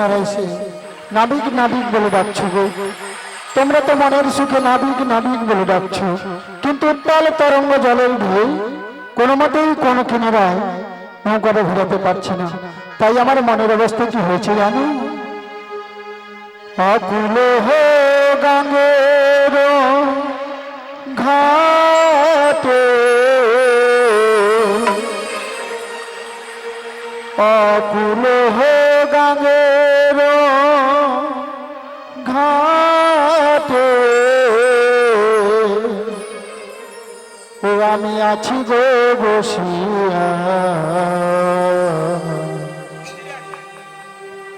ওনারা নাবিক নাবিক বলে ডাকছ গো। তোমরা তো মনের সুখে নাবিক নাবিক বলে ডাকছ। কিন্তু উত্তাল তরঙ্গ জলের ঢেউ কোনো মতেই কোনো কিনারায় নৌকাটা ঘুরাতে পারছে না। তাই আমার মনের অবস্থা কি হয়েছে জানো? অকুল হো গাঙ্গের ঘাটে। অকুল হো গাঙ্গের আমি আছি যে বসিয়া।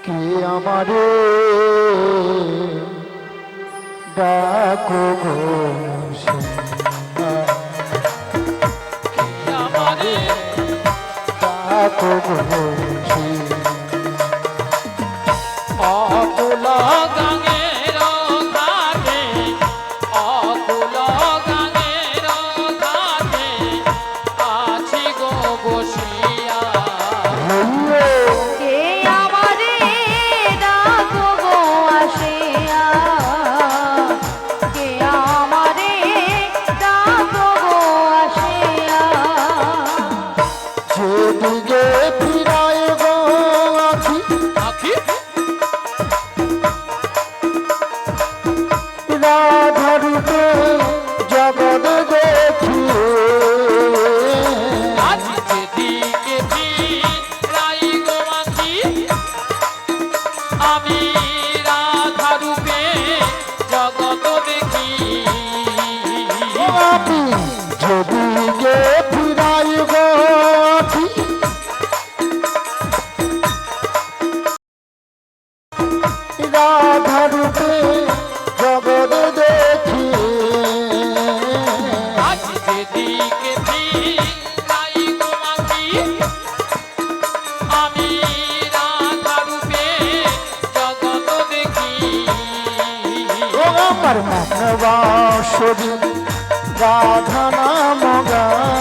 কে আমারে ডাকো ডাকো ঘোষিয়া ধরিতে জগদ দেব কথা মগা।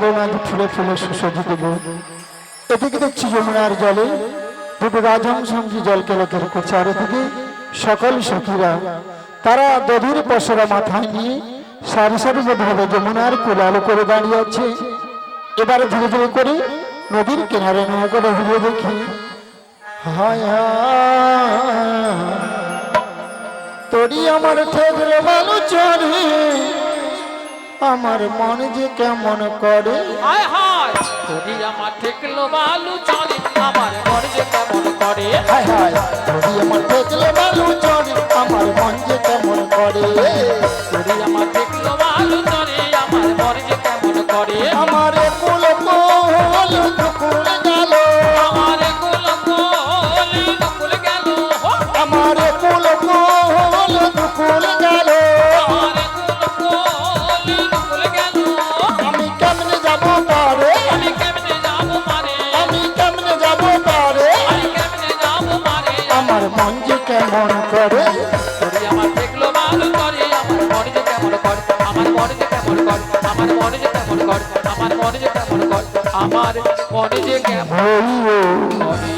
বনাজ ফুলে ফুলে গো এদিকে দেখছি যমুনার জলে দুটো জল কেলেকের করছে আর এদিকে সকল সখীরা তারা দধির পশরা মাথায় নিয়ে সারি সারিবদ্ধভাবে যমুনার কোলালো করে দাঁড়িয়ে আছে এবারে ধীরে ধীরে করে নদীর কিনারে নিয়ে করে ঘুরে দেখি হায় হায় তোরি আমার ঠেকলে চড়ে আমার মন যে কেমন করে। হায় হায় যদি আমার ঠেকলো বালু চলে আমার মন যে কেমন করে। হায় হায় আমার ঠেকলে আমার মন যে কেমন করে। যদি আমার ঠেকলো বালু চলে আমার মন যে কেমন করে। আমার মন যে কেমন করে? আমার ঠেকলো ভালো করে আমার মন যে কেমন করে? আমার মন যে কেমন করে? আমার মন যে কেমন করে? আমার মন যে কেমন করে? আমার মন যে কেমন করে।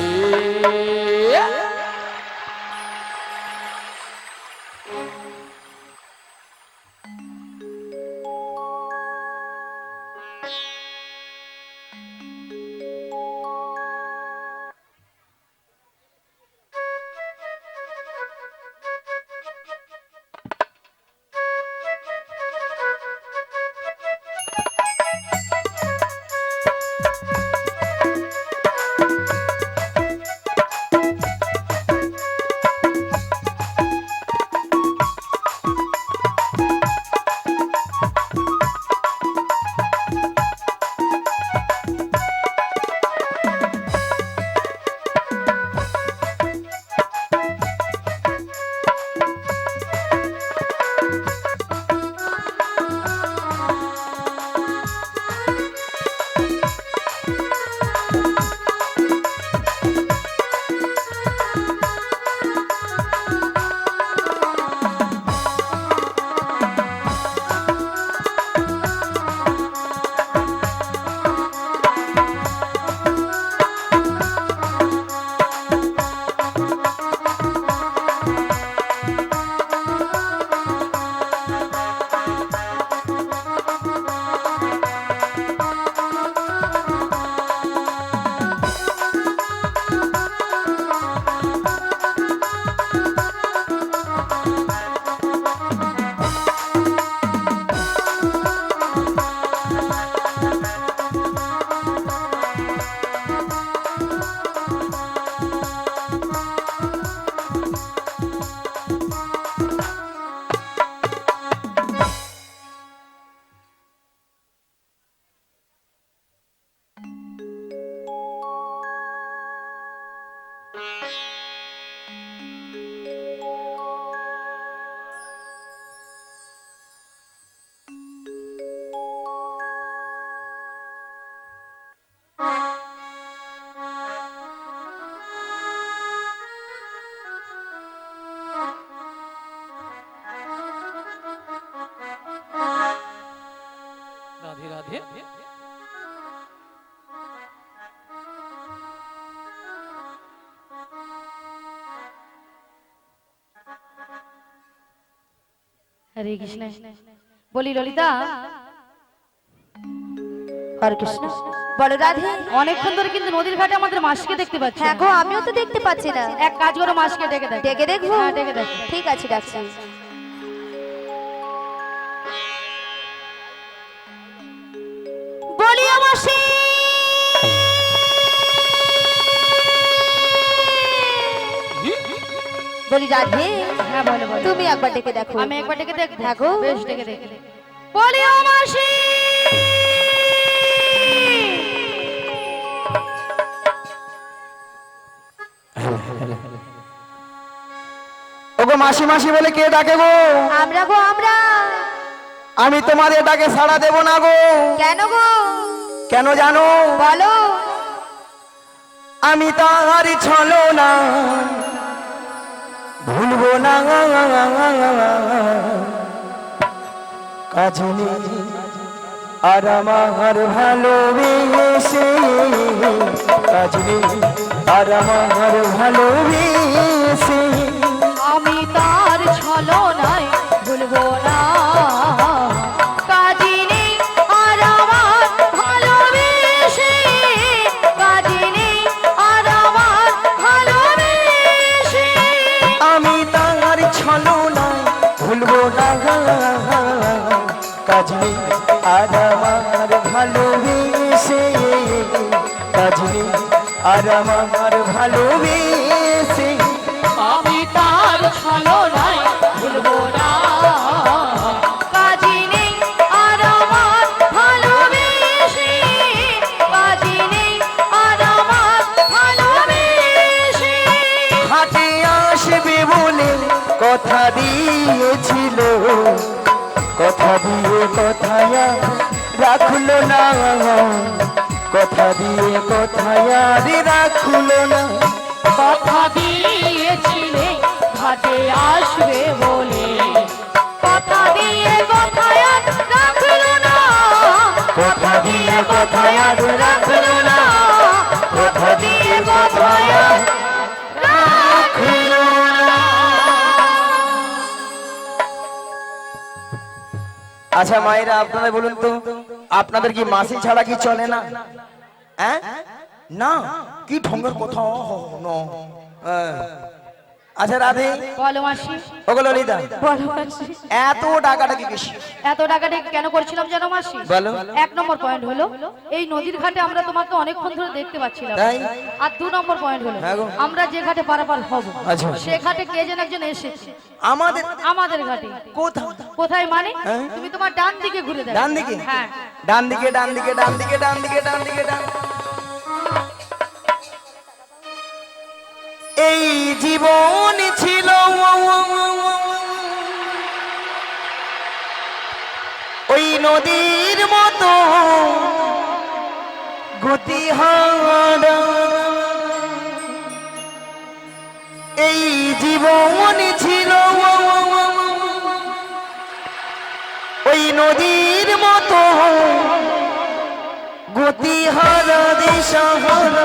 হরে কৃষ্ণ। বলি ললিতা হরে কৃষ্ণ। বলো রাধে। অনেকক্ষণ ধরে কিন্তু নদীর ঘাটে আমাদের মাসিকে দেখতে পাচ্ছি হ্যাঁ গো আমিও তো দেখতে পাচ্ছি না। এক কাজ করো মাসিকে ডেকে দেখ। ডেকে দেখব হ্যাঁ ডেকে দেখ। ঠিক আছে ডাকছি বলি আমার বলি রাধে। হ্যাঁ বলো বলো। তুমি একবার ডেকে দেখো। আমি একবার ডেকে হ্যাঁ গো। বেশ ডেকে দেখ। বলি ও মাসি! ওগো মাসি মাসি বলে কে ডাকে গো? আমরা গো আমরা। আমি তোমাদের ডাকে সাড়া দেব না গো। কেন গো? কেন জানো? বলো। আমি তাহার ছলো না ভুলবো না কাজনি আর আমার ভালোবেসে কাজনি আর আমার ভালোবেসে। আমার ভালোবেসে। আমি তার ভুলবো না। কাজী নেই আসবে বলে কথা দিয়েছিল। কথা দিয়ে কথায় রাখল না। কথা দিয়ে কথায় আর রাখল না। কথা দিয়েছিলে ঘাটে আসবে বলে। কথা দিয়ে কথায় আর রাখল না। কথা দিয়ে কথায় আর রাখল না। কথা দিয়ে কথায় আচ্ছা মায়েরা আপনারা বলুন তো আপনাদের কি মাসি ছাড়া কি চলে না? না কি ঢঙ্গের কথা আচ্ছা রাধে বলো মাসি ওগুলো ললিতা বলো মাসি এত টাকাটা কি বেশি এত টাকাটা কেন করছিলাম জানো মাসি? বলো। এক নম্বর পয়েন্ট হলো এই নদীর ঘাটে আমরা তোমাকে অনেকক্ষণ ধরে দেখতে পাচ্ছিলাম। তাই? আর দু নম্বর পয়েন্ট হলো হ্যাঁ আমরা যে ঘাটে পারাপার হব আচ্ছা। সে ঘাটে কে যেন একজন এসেছে? আমাদের আমাদের ঘাটে। কোথাও কোথায় মানে? হ্যাঁ? তুমি তোমার ডান দিকে ঘুরে দেখো। ডান দিকে? হ্যাঁ। ডান দিকে ডান দিকে ডান দিকে ডান দিকে ডান দিকে ডান এই জীবন ছিল, ওই নদীর মতো গতি হারা এই জীবন ছিল, ওই নদীর মতো গতি হারা দিশাহারা।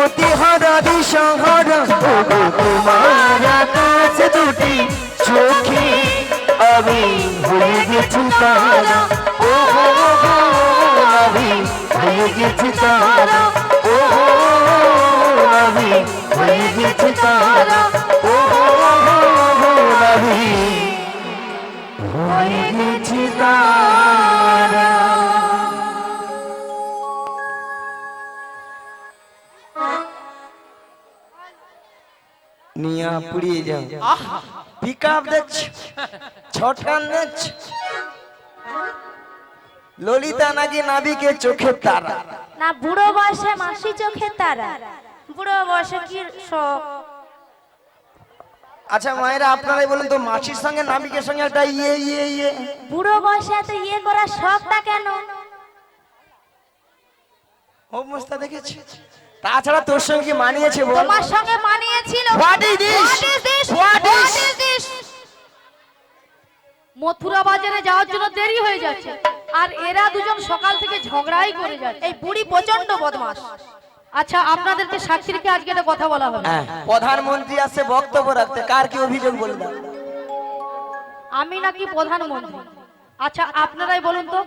গতি হারা দিশাহারা। ও গো তোমার আকাশ দুটি চোখে আমি হয়ে গেছি তারা। ও আমি হয়ে গেছি তারা। ও আমি হয়ে গেছি তারা। ও আমি হয়ে গেছি তারা। নিয়া পুড়িয়ে যাও। পিক আপ দেখছ ছটান দেখছ। ললিতা নাকি নাবিকে চোখের তারা? না বুড়ো বয়সে মাসি চোখে তারা। বুড়ো বয়সে কি শোক আচ্ছা মায়েরা আপনারাই বলুন তো মাসির সঙ্গে নাবিকের সঙ্গে একটা ইয়ে ইয়ে ইয়ে? বুড়ো বয়সে এত ইয়ে করার শখটা কেন? অবস্থা দেখেছি। তাছাড়া তোর সঙ্গে কি মানিয়েছে বল। তোমার সঙ্গে মানিয়েছিল। This? What is- What is this? Mathura বাজারে যাওয়ার জন্য দেরি হয়ে যাচ্ছে। আর এরা দুজন সকাল থেকে ঝগড়াই করে যাচ্ছে। এই বুড়ি প্রচণ্ড বদমাশ। আচ্ছা আপনাদেরকে সাক্ষীকে আজকে একটা কথা বলা হবে হ্যাঁ, প্রধানমন্ত্রী আসছে বক্তব্য রাখতে। কার কি অভিযোগ বলে দাও আমি নাকি প্রধানমন্ত্রী? আচ্ছা আপনারাই বলুন তো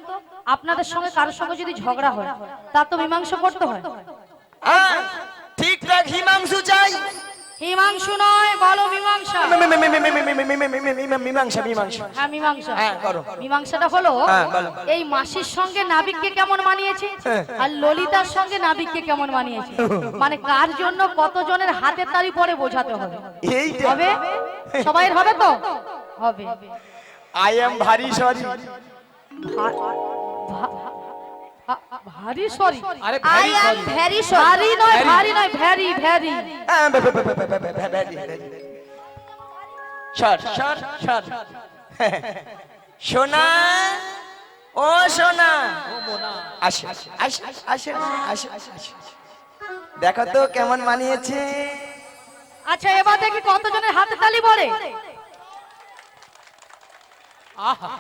আপনাদের সঙ্গে কারোর সঙ্গে যদি ঝগড়া হয় তার তো মীমাংসা করতে হ্যাঁ, ঠিকঠাক হিমাংশু চাই মীমাংসু নয় বলো মীমাংসা মীমাংসা মীমাংসা হ্যাঁ মীমাংসা হ্যাঁ, করো। মীমাংসাটা হলো হ্যাঁ, এই মাসির সঙ্গে নাবিককে কেমন মানিয়েছে হ্যাঁ। আর ললিতার সঙ্গে নাবিককে কেমন মানিয়েছে মানে কার জন্য কতজনের হাতে তালি পরে বোঝাতে হবে হবে সবাই হবে তো হবে আই এম ভারি সরি ভারী সরি। আরে আই অ্যাম. ভেরি ভারী নয় ভারী নয় ভ্যারি ভ্যারি সর সর সর। সোনা ও সোনা। আসে আসে আসে আসে আসে। দেখো তো কেমন মানিয়েছে। আচ্ছা এবার দেখি কতজনের হাতে তালি পড়ে। আহা।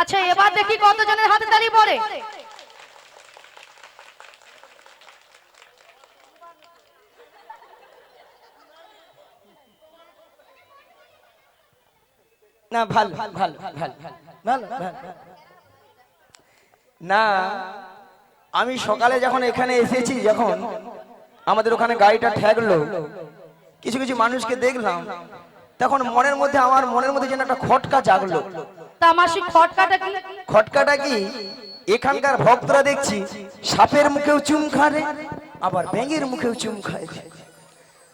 আচ্ছা এবার দেখি কতজনের হাতে তালি পড়ে। না ভালো ভালো ভালো ভালো ভালো। ভালো। না আমি সকালে যখন এখানে এসেছি যখন আমাদের ওখানে গাড়িটা ঠেকলো কিছু কিছু মানুষকে দেখলাম তখন মনের মধ্যে আমার মনের মধ্যে যেন একটা খটকা জাগলো। তা মাসি খটকাটা কি? খটকাটা কি? এখানকার ভক্তরা দেখছি সাপের মুখেও চুম খারে আবার ব্যাঙের মুখেও চুম খায়।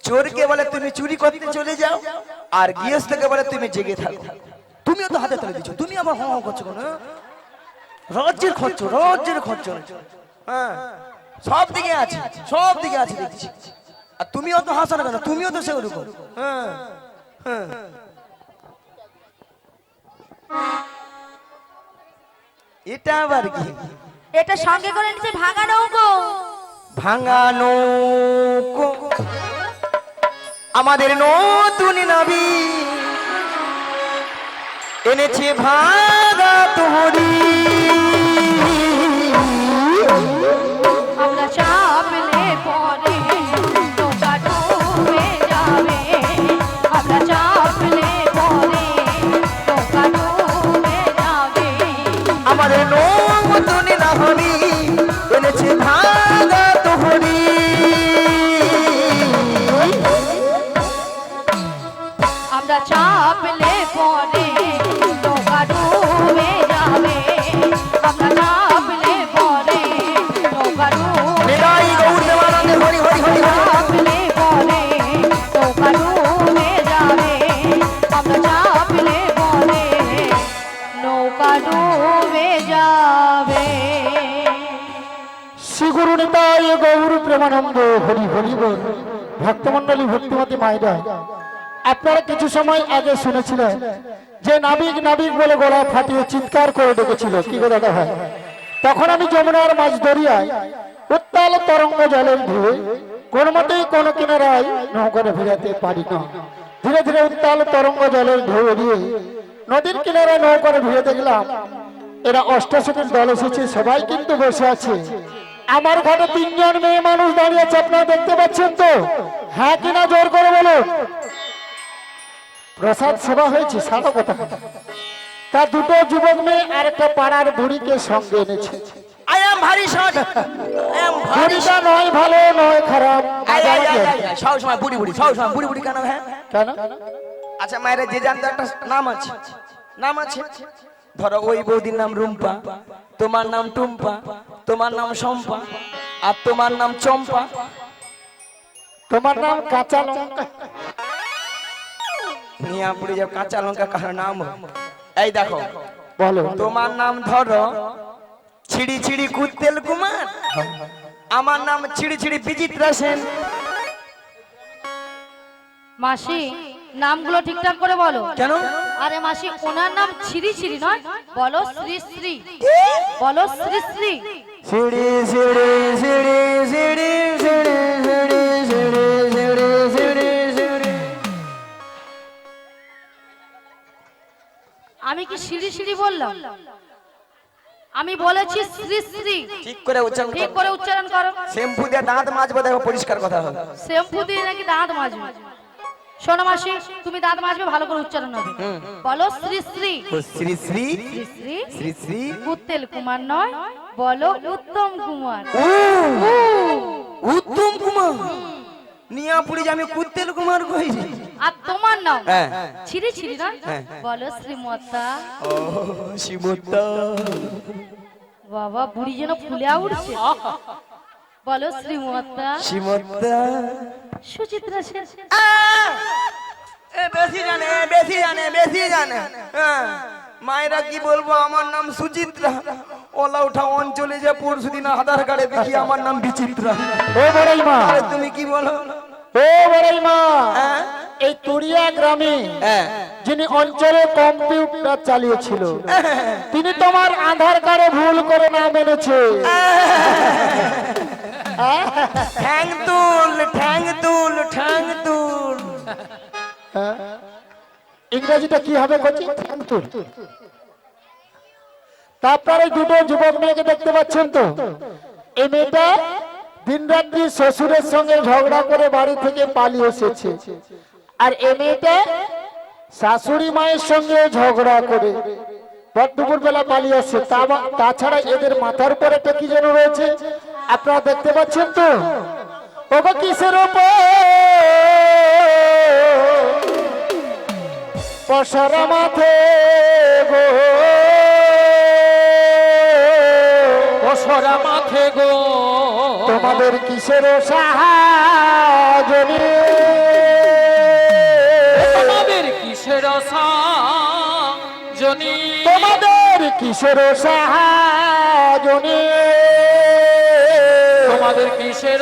চোরকে বলে, তুমি চুরি করতে চলে যাও, আর গৃহস্থকে বলে, তুমি জেগে থাকো। তুমিও তো হাতে তুলে দিচ্ছ তুমি আবার হ্যাঁ করছ কেন হ্যাঁ? রাজ্যের খরচ রাজ্যের খরচ হ্যাঁ সব দিকে আছে, সব দিকে আছে দেখছি। আর তুমিও তো হাসো না কেন, তুমিও তো সে ওরকম হ্যাঁ হ্যাঁ। এটা আবার কি? এটা সঙ্গে করে নিচে ভাঙা নৌকো। ভাঙানো আমাদের নতুন নাবি। এনেছে ভাগা তোহরি। হরি বল ভক্তমন্ডলী ভক্তিমতী মায়েরা আপনারা কিছু সময় আগে শুনেছিলেন যে নাবিক নাবিক বলে গলা ফাটিয়ে চিৎকার করে ডেকেছিল। কি করে দাদা তখন আমি যমুনার মাঝ দরিয়ায় উত্তাল তরঙ্গ জলের ধুয়ে কোন মতেই কোন কিনারায় নৌকারে ভিড়াতে পারি না। ধীরে ধীরে উত্তাল তরঙ্গ জলের ঢেউ এড়িয়ে নদীর কিনারায় নৌকারে ভিড়ে দেখলাম, এরা অষ্টাশনের দল এসেছে, সবাই কিন্তু বসে আছে। আমার ঘরে তিনজন মেয়ে মানুষ দাঁড়িয়ে আছে আপনারা দেখতে পাচ্ছেন তো? হ্যাঁ কিনা জোর করে বলুন। প্রসাদ সেবা হয়েছে সাদা কথা। তার দুটো যুবক মেয়ে আর একটা পাড়ার বুড়িকে সঙ্গে এনেছে। I am very short I am বুড়িটা নয় ভালো নয় খারাপ। সব সময় বুড়ি বুড়ি সব সময় বুড়ি বুড়ি কেন হ্যাঁ? কেন? আচ্ছা মায়ের যে জানতো একটা নাম আছে। নাম আছে? ধরো ওই বৌদির নাম রুম্পা তোমার নাম টুম্পা তোমার নাম শম্পা আর তোমার নাম চম্পা। তোমার নাম কাঁচা লঙ্কা। নিয়া কাঁচা লঙ্কা কার নাম? এই দেখো বলো। তোমার নাম ধরো ছিড়ি ছিড়ি কুত্তেল কুমার আমার নাম ছিড়ি ছিড়ি বিচিত্রা সেন মাসি নামগুলো ঠিকঠাক করে বলো। কেন? আরে মাসি ওনার নাম ছিরি ছিরি নয় বলো শ্রী শ্রী। বলো শ্রী শ্রী। সিড়ি সিড়ি সিড়ি সিড়ি সিড়ি সিড়ি সিড়ি সিড়ি সিড়ি সিড়ি আমি কি সিঁড়ি সিঁড়ি বললাম? আমি বলেছি শ্রী শ্রী। ঠিক করে উচ্চারণ ঠিক করে উচ্চারণ করো। শ্যাম্পু দিয়ে দাঁত মাজবো দেখো পরিষ্কার কথা হবে। শ্যাম্পু দিয়ে নাকি দাঁত মাজবে? শোনো মাসি তুমি দাঁত মাজবে ভালো করে উচ্চারণ হবে। বলো শ্রী শ্রী। শ্রী শ্রী। শ্রী শ্রী। শ্রী কুমার নয় বলো উত্তম কুমার। উত্তম কুমার। নিয়াপুরি আমি কুত্তেল কুমার কইছি আর তোমার নাম? হ্যাঁ। ছিরি ছিরি নয়? হ্যাঁ। বলো শ্রীমতা ও শিবতা বাবা বুড়ি যেন ফুলে উঠছে। বলো শ্রীমতা শিবতা সুচিত্রা সেন। বেশি জানে বেশি জানে বেশি জানে। হ্যাঁ মায়েরা কি বলব আমার নাম সুচিত্রা। ওলা উঠা অঞ্চলে যে পরশু দিন আধার কার্ডে দেখি আমার নাম বিচিত্রা। ও বড়াই মা। তুমি কি বলো? ও বড়াই মা। হ্যাঁ? এই তুরিয়া গ্রামে হ্যাঁ। যিনি অঞ্চলে কম্পিউটার চালিয়েছিল তিনি তোমার আধার কার্ডে ভুল করে না মেনেছে। ঠ্যাং তুল ঠ্যাং তুল ঠ্যাং তুল ইংরেজিটা কি হবে কচি থ্যাঙ্কফুল তারপর এই দুটো যুবক মেয়েকে দেখতে পাচ্ছেন তো? এই মেয়েটা দিন রাত্রি শ্বশুরের সঙ্গে ঝগড়া করে বাড়ি থেকে পালিয়ে এসেছে। আর এই মেয়েটা শাশুড়ি মায়ের সঙ্গে ঝগড়া করে। ভর দুপুর বেলা পালিয়ে আসছে। তাছাড়া এদের মাথার উপর একটা কি যেন রয়েছে। আপনারা দেখতে পাচ্ছেন তো? ওগো কিসের ওপর পশর মাথে গো। অসরা মাথে গো। তোমাদের কিসের সাহায্য তোমাদের কিসের জনি কিসের সাহায্য তোমাদের কিসের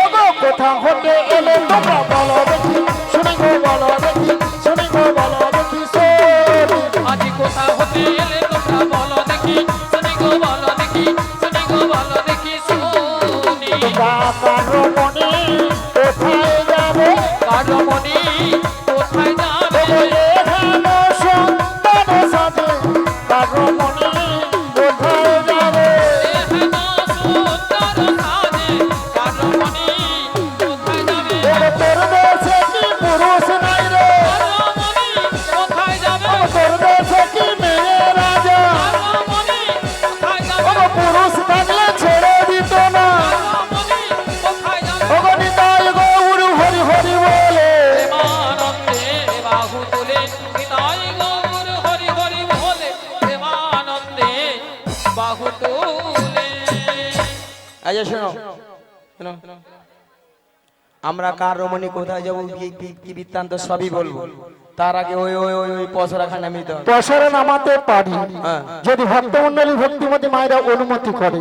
ওগো কোথা হতে এলে তোমরা বলো দেখি শুনি গো বলো দেখি শুনি গো বলো দেখি সরি আজি কোথা হতে এলে তোমরা বলো দেখি শুনি গো বলো দেখি শুনি গো বলো দেখি শুনি? কারও মনে আমরা কার রমণী কোথায় যাব কি বৃত্তান্ত সবই বলব। তার আগে ওই ওই ওই ওই পসরাখানা নিতে হবে। পশরা নামাতে পারি। হ্যাঁ। যদি ভক্তমন্ডলী ভক্তিমতী মায়েরা অনুমতি করে।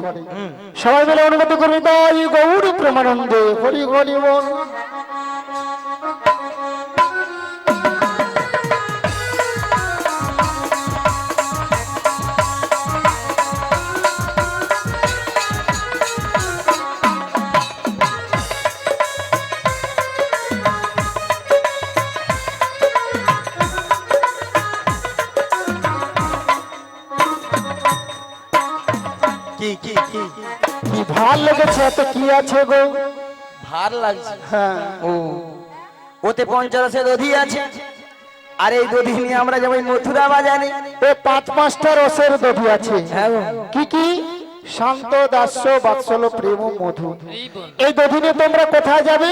সবাই মিলে অনুমতি করবে তাই গৌরী প্রেমানন্দে। হরি হরি বল। ভালো লেগেছে এত কি আছে গো? ভার লাগছে। হ্যাঁ। ও। ওতে পঞ্চরসের দধি আছে। আর এই দধি নিয়ে আমরা এই মথুরা বাজারে। এ পাঁচ পাঁচটা রসের দধি আছে। হ্যাঁ। কি কি? শান্ত দাস্য বাৎসল প্রেম মধু। এই দধি নিয়ে তোমরা কোথায় যাবে?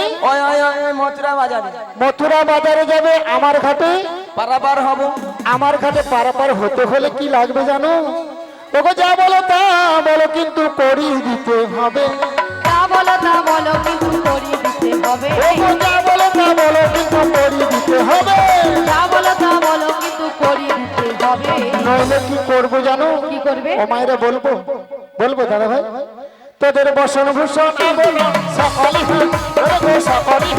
মথুরা বাজারে। মথুরা বাজারে যাবে আমার ঘাটে? পারাপার হব। আমার ঘাটে পারাপার হতে হলে কি লাগবে জানো? ওগো যা বলো তা বলো কিন্তু করি দিতে হবে। তা বলো তা বলো কিন্তু করিয়ে দিতে হবে। ওগো যা বলো তা বলো কিন্তু দিতে হবে। তা বলো তা বলো কিন্তু করিয়ে দিতে হবে। নইলে কি করব জানো? কি করবে? ও মায়েরা বলব? বলব দাদা ভাই তোদের বসন ভূষণ সকলি ওরে সকলি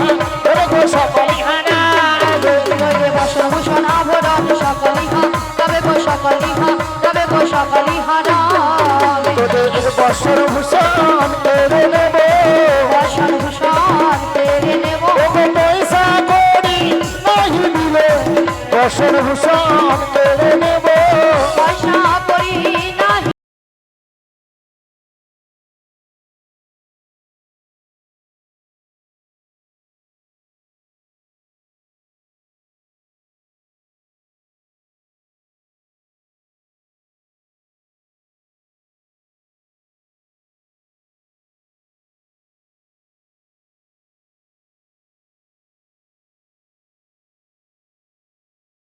সকলি সকলি